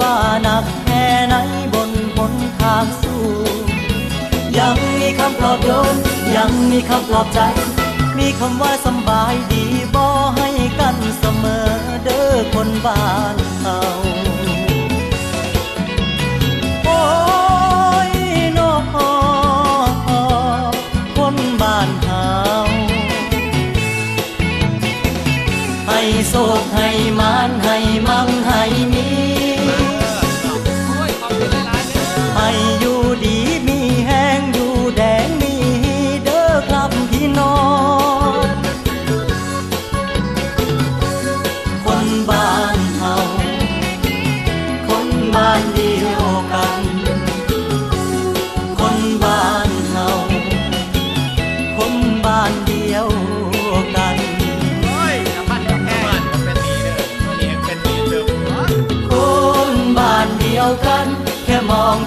ว่าหนักแค่ไหนบนบนทางสู้ ยังมีคำปลอบโยนยังมีคำปลอบใจ มีคำว่าสบายดีบ่ให้กันเสมอเด้อคนบ้านเฮาโอ้ยนอคนบ้านเขาให้โศกให้มานให้มั่งให้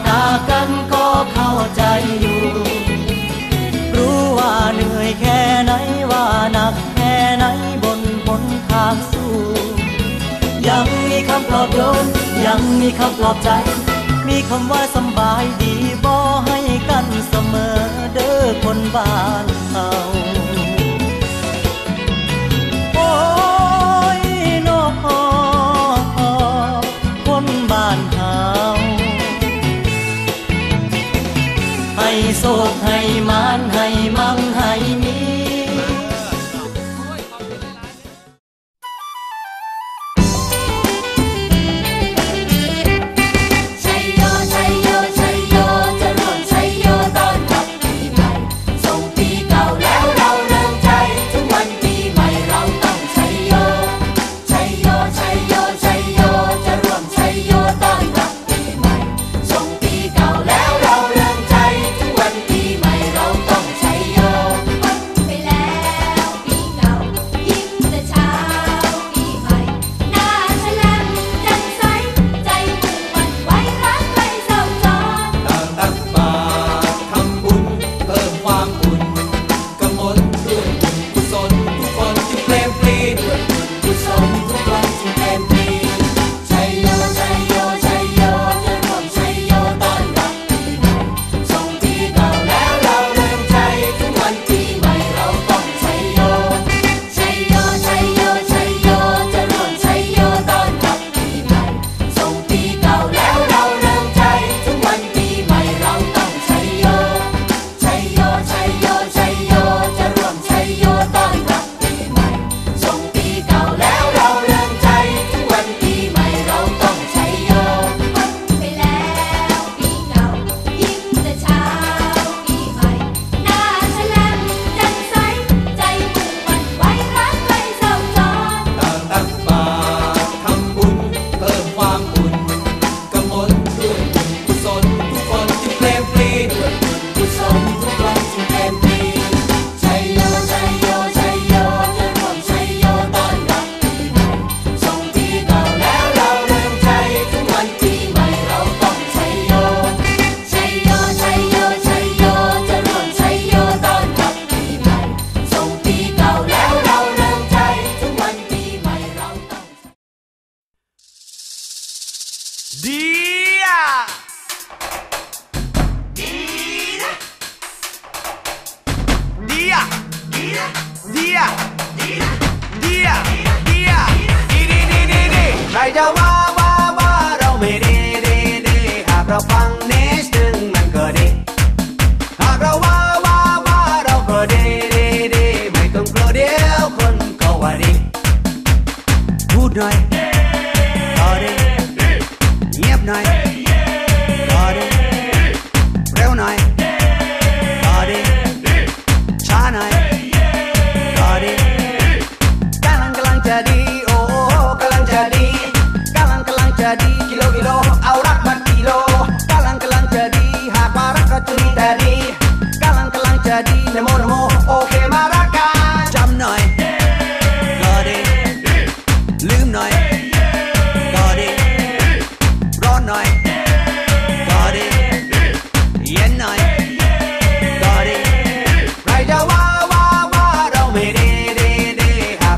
ตากันก็เข้าใจอยู่ รู้ว่าเหนื่อยแค่ไหนว่าหนักแค่ไหนบนบนทางสู้ ยังมีคำปลอบโยนยังมีคำปลอบใจ มีคำว่าสบายดีบ่ 나방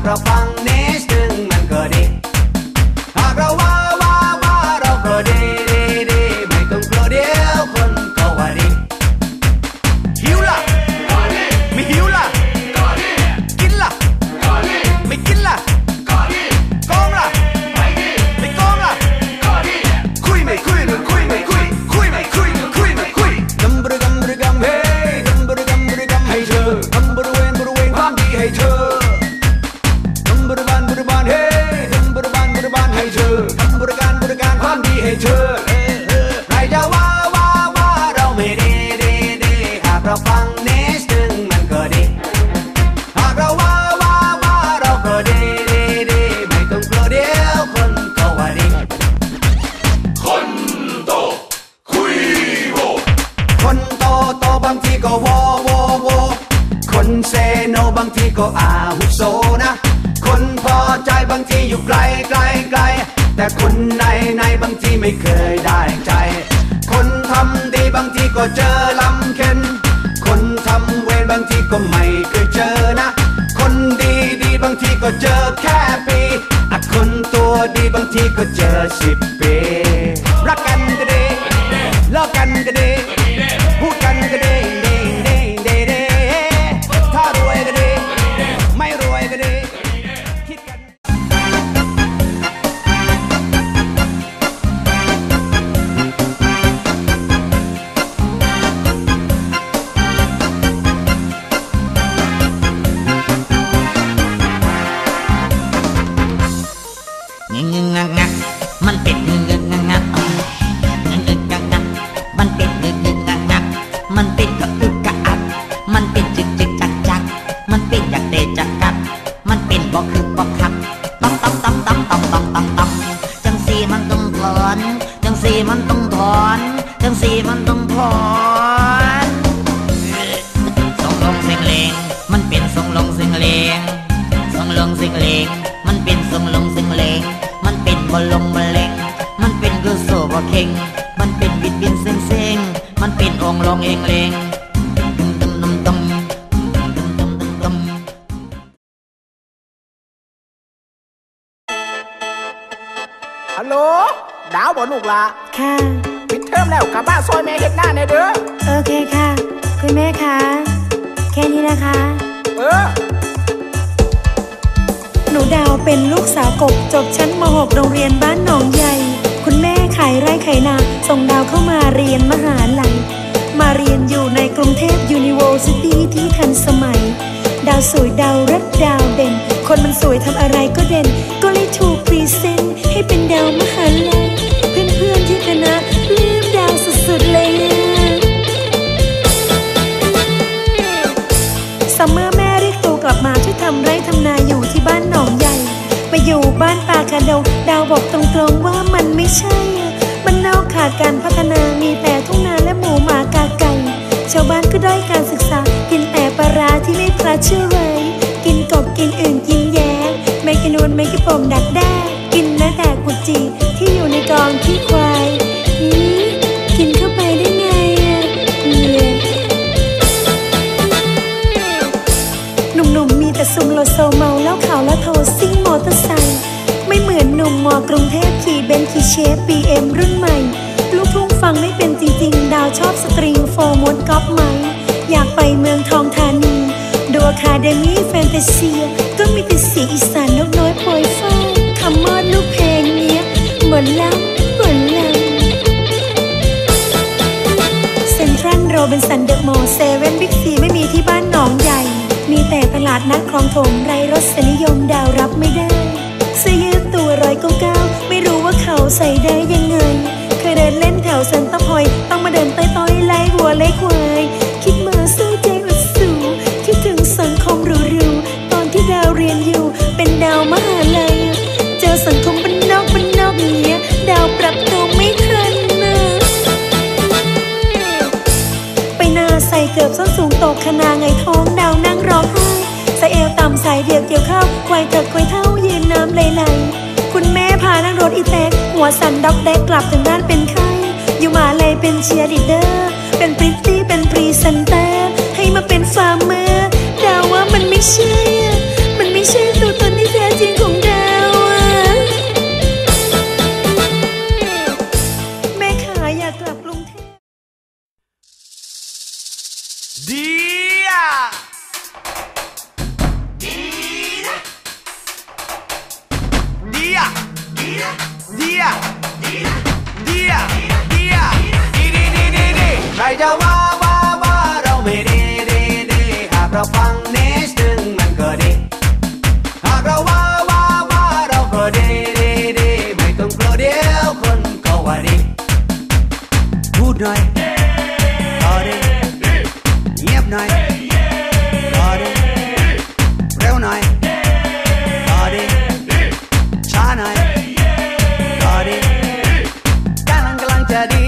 我帮你。 ก็ว่ว่ว่คนเซโนบางทีก็อาหุโซนะ คนพอใจบางทีอยู่ไกลไกลไกล แต่คนในในบางทีไม่เคยได้ใจ คนทำดีบางทีก็เจอลำเค็นคนทำเวรบางทีก็ไม่เคยเจอนะ คนดีดีบางทีก็เจอแค่ปีอะคนตัวดีบางทีก็เจอสิบปี รักกันก็ดีเลิกกันก็ดี งงงงงักงักมันเป็นงึงงงงักงักงึงงงงักมันเป็นงึงงงงักงักมันเป็นกระอึกกระอักมันเป็นจึกจึกจักจักมันเป็นอยากเตะจักกัดมันเป็นบ่คือบ่คักต้องต้องต้องต้องต้องต้องต้องต้องจังสีมันต้องถอนจังสีมันต้องถอนจังสีมันต้องถอนส่งลงเสียงเลงมันเป็นส่งลงเสียงเลงส่งลงเสิงเลงมันเป็นส่งลงเสิงเลง บ่ลงมาเล็งมันเป็นคือโซบ่เข่งมันเป็นบิดบินเซ็งเซ็งมันเป็นองลองเองเลงฮัลโหล ดาวบอหนุกละค่ะ ปิดเทอมแล้วกลับบ้านซอยแม่เห็ดหน้าในเด้อ โอเคค่ะ คุณแม่คะ แค่นี้นะคะ เออ หนูดาวเป็นลูกสาวกบจบชั้นม .6 โรงเรียนบ้านหนองใหญ่ คุณแม่ขายไร่ขายนาส่งดาวเข้ามาเรียนมหาลัย มาเรียนอยู่ในกรุงเทพ University ที่ทันสมัย ดาวสวยดาวรักดาวเด่น คนมันสวยทำอะไรก็เด่น ก็เลยถูกพรีเซนต์ให้เป็นดาวมหาลัย เพื่อนๆที่คณะลืมดาวสุดๆเลย ซัมเมอร์ บ้านป่าดงดาวบอกตรงๆว่ามันไม่ใช่ มันเน่าขาดการพัฒนามีแต่ทุ่งนาและหมูหมากาไก่ ชาวบ้านก็ได้อยการศึกษา กินแต่ปลาร้าที่ไม่พลาเชื่อไว้กินกบกินอื่นกินแย้ไม่กินนวลไม่กินปมดักแด้กินแม้แต่กุจีที่อยู่ในกอ ฟบีเอ็มรุ่นใหม่ ลูกทุ่งฟังไม่เป็นจริง ๆ ดาวชอบสตริงโฟร์มดก๊อปไหม อยากไปเมืองทองธานี ดูอะคาเดมี่แฟนตาเซีย ควายเถิดควายเท่ายืนน้ำไหลๆคุณแม่พานั่งรถอีแตกหัวสั่นด็อกแดกกลับถึงบ้านเป็นไข้อยู่มาเลยเป็นเชียร์ลีเดอร์ เป็นพริตตี้เป็นพรีเซนเตอร์ จะว่าว่าว่าเราไม่ดีดีดีหากเราฟังนิดนึงมันก็ดีหากเราว่าว่าว่าเราก็ดีดีดีไม่ต้องกลัวเดียวคนเขาว่าดีพูดหน่อยต่อดีเงียบหน่อยต่อดีเร็วหน่อยต่อดีช้าหน่อยต่อดีกำลังกำลังจะดี